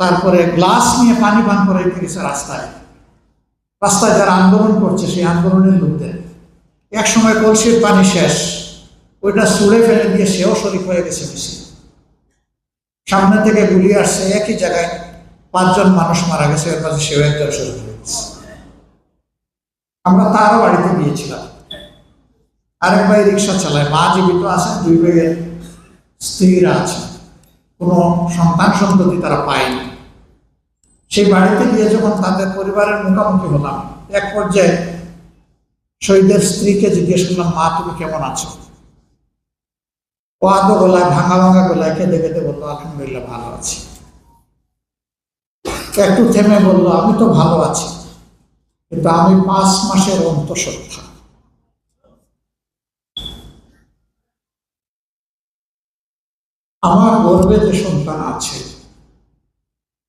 তারপরে গ্লাস নিয়ে পানি পান করে গেছে রাস্তায়। রাস্তায় যারা আন্দোলন করছে, সেই আন্দোলনের লোকদের। এক সময় কলসির পানি শেষ। ওইটা ছুঁড়ে ফেলে দিয়ে সেও শরিক হয়ে গেছে বেশি সামনে থেকে গুলি আসছে একই জায়গায় পাঁচজন মানুষ মারা গেছে, এর মাঝে সেও একজন শরিক হয়ে গেছে। আমরা তারও বাড়িতে গিয়েছিলাম। আরেক ভাই রিক্সা চালায়, মা জীবিত আছেন, দুই ভাইয়ের স্ত্রীরা আছে কোনো সন্তান সন্ততি তারা পায়নি। সেই বাড়িতে গিয়ে যখন তাদের পরিবারের মুখোমুখি হলাম, এক পর্যায়ে শহীদের স্ত্রীকে জিজ্ঞেস করলাম, মা, তুমি কেমন আছো? ও আদো গলায়, ভাঙা ভাঙা গলায় কেঁদে কেঁদে বলল, আলহামদুলিল্লাহ ভালো আছি। একটু থেমে বলল, আমি তো ভালো আছি, কিন্তু আমি পাঁচ মাসের অন্তঃসত্ত্বা। আমার গর্বে যে সন্তান আছে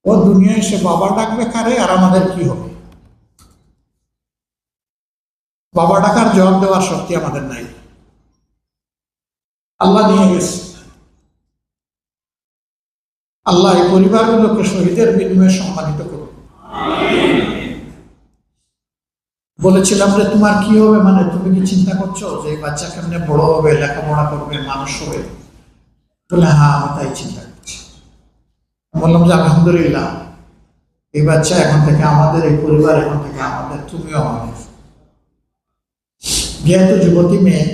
ও দুনিয়া এসে বাবা ডাকবে কারে আর আমাদের কি হবে? বাবা ডাকার জবাব দেওয়ার শক্তি আমাদের নাই। আল্লাহ নিয়ে গেছে। আল্লাহ এই পরিবারগুলোকে শহীদের বিনিময়ে সম্মানিত করুন। বলেছিলাম যে তোমার কি হবে? মানে তুমি কি চিন্তা করছ যে এই বাচ্চা কেমনে বড় হবে, লেখাপড়া করবে, মানুষ হবে? বলে হ্যাঁ আমি তাই চিন্তা বললাম যে আলহামদুলিল্লাহ। এই বাচ্চা এখন থেকে আমাদের, এই পরিবার এখন থেকে আমাদের, তুমিও আমাদের। যেহেতু যুবতী মেয়ে,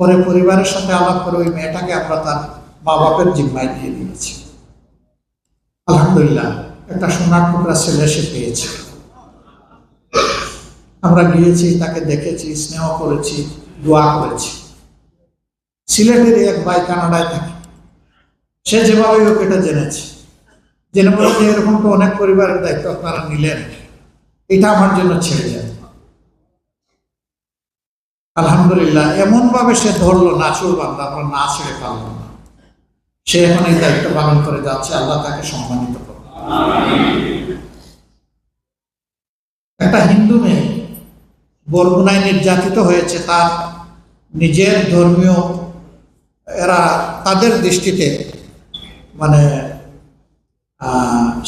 পরে পরিবারের সাথে আলাপ করে ওই মেয়েটাকে আমরা তার মা বাপের জিম্মায় দিয়ে দিয়েছি। আলহামদুলিল্লাহ, একটা সোনার টুকরা ছেলে সে পেয়েছে। আমরা গিয়েছি, তাকে দেখেছি, স্নেহ করেছি, দোয়া করেছি। সিলেটের এক ভাই কানাডায় থাকে। সে যেভাবে ওকে এটা জেনেছে। জেনে বলে যে এরকম তো অনেক পরিবারের দায়িত্ব আপনারা নিলেন। এটা আমার জন্য ছেড়ে যায় আলহামদুলিল্লাহ এমন ভাবে সে ধরলো, নাচুর বান্দা, আমরা না ছেড়ে পারলাম না। সে এখন এই দায়িত্ব পালন করে যাচ্ছে, আল্লাহ তাকে সম্মানিত করবে একটা হিন্দু মেয়ে বরগুনায় নির্যাতিত হয়েছে, তার নিজের ধর্মীয় এরা তাদের দৃষ্টিতে মানে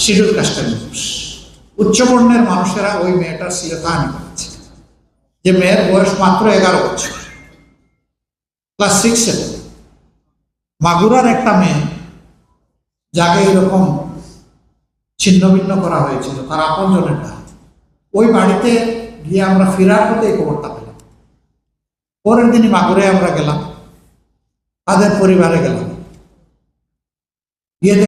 শিডিউল কাস্টের মানুষ। উচ্চবর্ণের মানুষেরা ওই মেয়েটার সিলেতাহানি করেছে। যে মেয়ের বয়স মাত্র এগারো বছর। ক্লাস সিক্সে মাগুরার একটা মেয়ে, যাকে এরকম ছিন্ন ভিন্ন করা হয়েছিল, তার আপনজনের না ওই বাড়িতে গিয়ে আমরা ফেরার পথে এই খবরটা পেলাম। পরের দিনই মাগুরে আমরা গেলাম। তাদের পরিবারে গেলাম।